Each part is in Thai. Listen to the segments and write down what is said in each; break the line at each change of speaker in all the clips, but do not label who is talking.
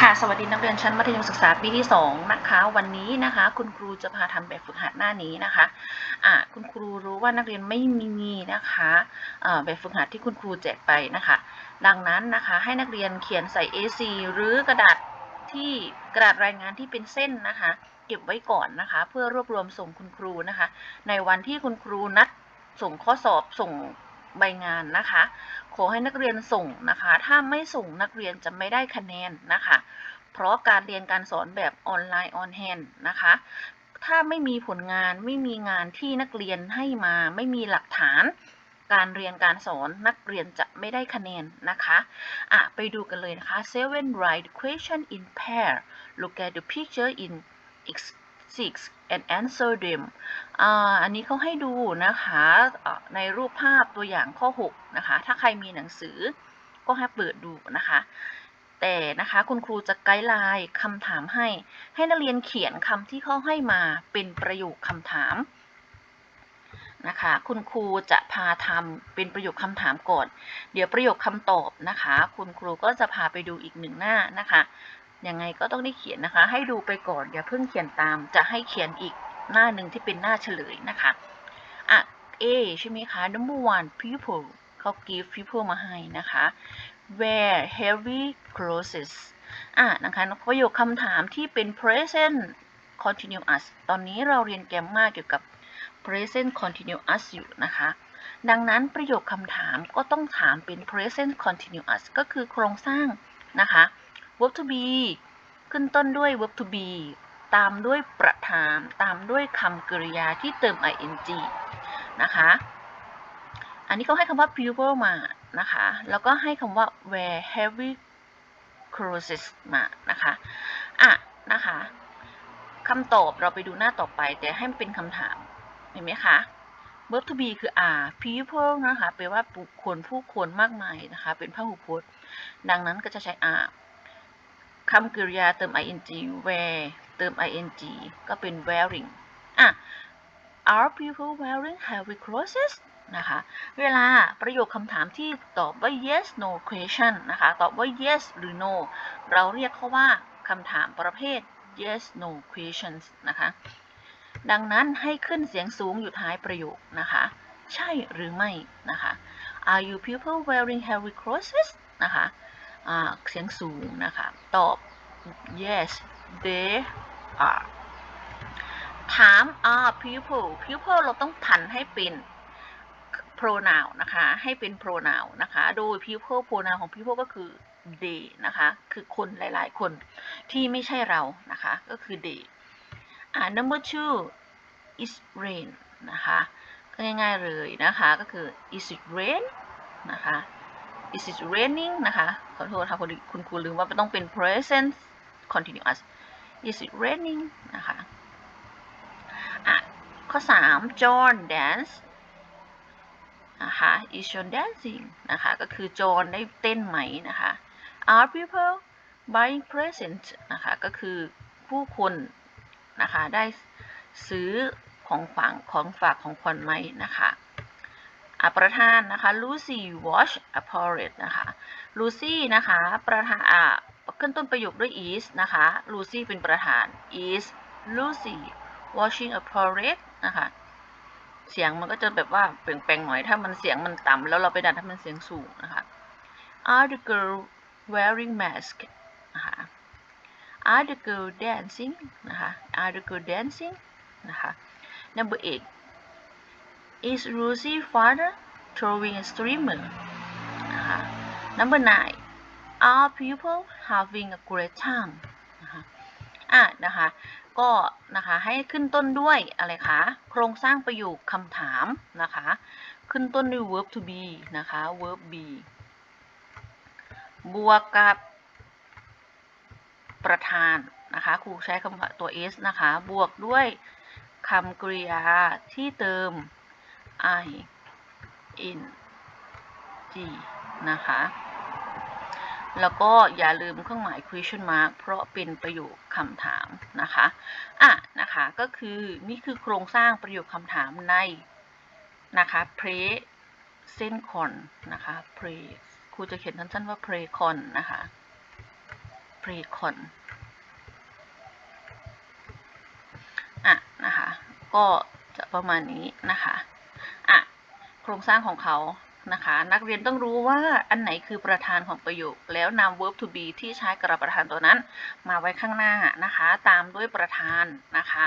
ค่ะสวัสดีนักเรียนชั้นมัธยมศึกษาปีที่2นะคะวันนี้นะคะคุณครูจะพาทำแบบฝึกหัดหน้านี้นะคะอะคุณครูรู้ว่านักเรียนไม่มีนะคะอ่าแบบฝึกหัดที่คุณครูแจกไปนะคะ ดังนั้นนะคะให้นักเรียนเขียนใส่ A4 หรือกระดาษที่กระดาษรายงานที่เป็นเส้นนะคะ เก็บไว้ก่อนนะคะ เพื่อรวบรวมส่งคุณครูนะคะ ในวันที่คุณครูนัดส่งข้อสอบส่ง ใบงานนะคะ ขอให้นักเรียนส่งนะคะ ถ้าไม่ส่งนักเรียนจะไม่ได้คะแนนนะคะ เพราะการเรียนการสอนแบบออนไลน์ออนแฮนนะคะ ถ้าไม่มีผลงานไม่มีงานที่นักเรียนให้มา ไม่มีหลักฐาน การเรียนการสอนนักเรียนจะไม่ได้คะแนนนะคะอะไปดูกันเลยนะคะ seven write question in pair look at the picture in X6 and answer them อ่าอันนี้เขาให้ดูนะคะอะในรูปภาพตัวอย่างข้อ 6 นะคะ ถ้าใครมีหนังสือก็ให้เปิดดูนะคะ แต่นะคะคุณครูจะไกด์ไลน์คำถามให้ ให้นักเรียนเขียนคำที่เขาให้มาเป็นประโยคคำถามนะคะคุณครูจะพาทำเป็นประโยคคำถามก่อน เดี๋ยวประโยคคำตอบนะคะ คุณครูก็จะพาไปดูอีกหนึ่งหน้านะคะ ยังไงก็ต้องได้เขียนนะคะ ให้ดูไปก่อนอย่าเพิ่งเขียนตาม จะให้เขียนอีกหน้าหนึ่งที่เป็นหน้าเฉลยนะคะอะ A ใช่ไหมคะ number one people เขา give people มาให้นะคะ wear heavy clothes อะนะคะประโยคคำถามที่เป็น present continuous ตอนนี้เราเรียนแกมมาเกี่ยวกับ present continuous อยู่นะคะ ดังนั้นประโยคคำถามก็ต้องถามเป็น present continuous ก็คือโครงสร้างนะคะ verb to be ขึ้นต้นด้วย verb to be ตามด้วยประธานตามด้วยคำกริยาที่เติม ing นะคะ อันนี้เขาให้คำว่า pupil มานะคะ แล้วก็ให้คำว่า wear heavy clothes มานะคะ อะ นะคะคำตอบเราไปดูหน้าต่อไป แต่ให้มันเป็นคำถาม เห็นไหมคะ verb to be คือ are people นะคะแปลว่าบุคคลผู้คนมากมายนะคะ เป็นพหูพจน์ ดังนั้นก็จะใช้ are คำกริยาเติม ing wear เติม ing ก็เป็น wearing อะ are people wearing heavy clothes นะคะ เวลาประโยคคำถามที่ตอบว่า yes no question นะคะ ตอบว่า yes หรือ no เราเรียกเขาว่าคำถามประเภท yes no questions นะคะ ดังนั้นให้ขึ้นเสียงสูงอยู่ท้ายประโยคนะคะ ใช่หรือไม่นะคะ Are you people wearing heavy clothes นะคะ เสียงสูงนะคะ ตอบ yes they are ถาม are people people เราต้องผันให้เป็น pronoun นะคะ ให้เป็น pronoun นะคะ โดย people pronoun ของ people ก็คือ they นะคะ คือคนหลาย ๆ คนที่ไม่ใช่เรา นะคะ ก็คือ they อ่า number two is rain นะคะ ก็ง่าย ๆ เลยนะคะ ก็คือ is it rain นะคะ is it raining นะคะ ขอโทษค่ะคุณครูลืมว่าต้องเป็น present continuous is it raining นะคะอะข้อ 3 John dance นะคะ is John dancing นะคะ ก็คือ John ได้เต้นไหมนะคะ are people buying present นะคะ ก็คือผู้คนนะคะ ได้ซื้อของฝากของฝากของขวัญไหมนะคะ ประธานนะคะ Lucy watch a parade นะคะ Lucy นะคะประธานขึ้นต้นประโยคด้วย is นะคะ Lucy เป็นประธาน is Lucy watching a parade นะคะเสียงมันก็จะแบบว่าเปล่งๆหน่อยถ้ามันเสียงมันต่ำแล้วเราไปดันให้มันเสียงสูงนะคะ Are the girl wearing mask นะคะ Are the girl dancing นะคะ Are the girl dancing นะคะ Number eight Is Lucy father throwing a streamer นะคะ Number nine Are people having a great time นะคะอะนะคะก็นะคะให้ขึ้นต้นด้วยอะไรคะโครงสร้างประโยคคำถามนะคะขึ้นต้นด้วย verb to be นะคะ verb be บวกกับประธานนะคะครูใช้คำว่าตัว s นะคะบวกด้วยคำกริยาที่เติม i n g นะคะ แล้วก็อย่าลืมเครื่องหมาย question mark เพราะเป็นประโยคคำถามนะคะอะนะคะก็คือนี่คือโครงสร้างประโยคคำถามในนะคะ present con นะคะ pre ครูจะเขียนสั้นๆว่า pre con นะคะ precon อะนะคะ ก็จะประมาณนี้นะคะอะ โครงสร้างของเขานะคะ นักเรียนต้องรู้ว่าอันไหนคือประธานของประโยค แล้วนำ verb to be ที่ใช้กับประธานตัวนั้น มาไว้ข้างหน้านะคะ ตามด้วยประธานนะคะ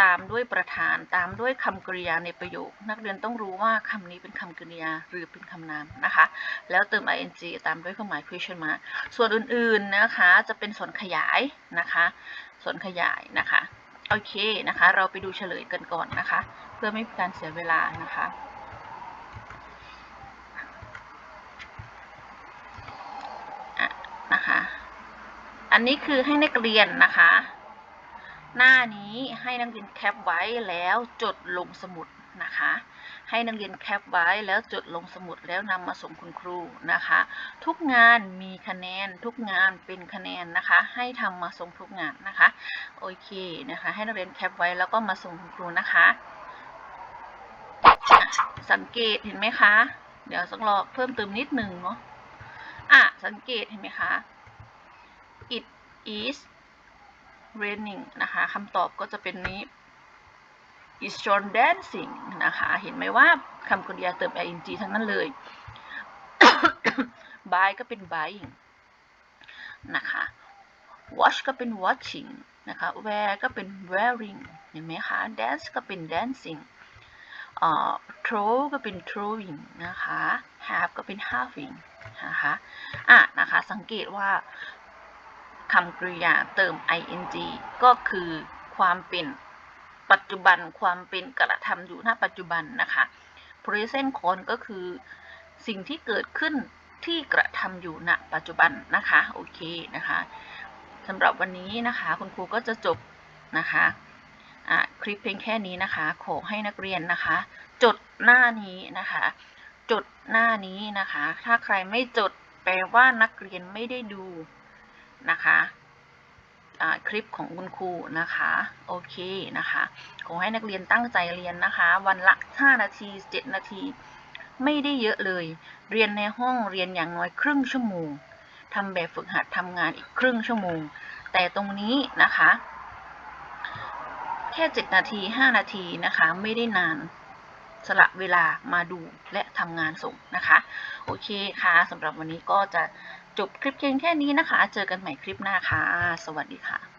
ตามด้วยประธาน ตามด้วยคำกริยาในประโยค นักเรียนต้องรู้ว่าคำนี้เป็นคำกริยาหรือเป็นคำนามนะคะ แล้วเติม ing ตามด้วยเครื่องหมาย question mark ส่วนอื่นๆนะคะจะเป็นส่วนขยายนะคะ ส่วนขยายนะคะ โอเคนะคะ เราไปดูเฉลยกันก่อนนะคะ เพื่อไม่เป็นการเสียเวลานะคะ อะ นะคะ อันนี้คือให้นักเรียนนะคะ หน้านี้ให้นักเรียนแคปไว้แล้วจดลงสมุดนะคะ ให้นักเรียนแคปไว้แล้วจดลงสมุดแล้วนำมาส่งคุณครูนะคะ ทุกงานมีคะแนนทุกงานเป็นคะแนนนะคะ ให้ทำมาส่งทุกงานนะคะโอเคนะคะ ให้นักเรียนแคปไว้แล้วก็มาส่งคุณครูนะคะสังเกตเห็นไหมคะ เดี๋ยวสักรอเพิ่มเติมนิดนึงเนาะ อะ สังเกตเห็นไหมคะ it is raining นะคะคำตอบก็จะเป็นนี้ is John dancing นะคะ เห็นไหมว่าคำกริยาเติม ing ทั้งนั้นเลย buy ก็เป็น buying นะคะ watch ก็เป็น watching นะคะ wear ก็เป็น wearing เห็นไหมคะ dance ก็เป็น dancing ออ throw ก็เป็น throwing นะคะ have ก็เป็น having นะคะอะนะคะ สังเกตว่าคำกริยาเติม ing ก็คือความเป็นปัจจุบันความเป็นกระทำอยู่ณปัจจุบันนะคะ present con ก็คือสิ่งที่เกิดขึ้นที่กระทำอยู่ณปัจจุบันนะคะ โอเคนะคะสำหรับวันนี้นะคะ คุณครูก็จะจบนะคะ คลิปเพียงแค่นี้นะคะ ขอให้นักเรียนนะคะ จดหน้านี้นะคะ จดหน้านี้นะคะ ถ้าใครไม่จดแปลว่านักเรียนไม่ได้ดูนะคะคลิปของคุณครูนะคะ โอเคนะคะ ขอให้นักเรียนตั้งใจเรียนนะคะ วันละ 5 นาที 7 นาที ไม่ได้เยอะเลย เรียนในห้องเรียนอย่างน้อยครึ่งชั่วโมงทำแบบฝึกหัดทำงานอีกครึ่งชั่วโมง แต่ตรงนี้นะคะ แค่ 7 นาที 5 นาทีนะคะ ไม่ได้นานสละเวลามาดูและทำงานส่งนะคะ โอเคค่ะสำหรับวันนี้ก็จะจบคลิปเพียงแค่นี้นะคะ เจอกันใหม่คลิปหน้าค่ะ สวัสดีค่ะ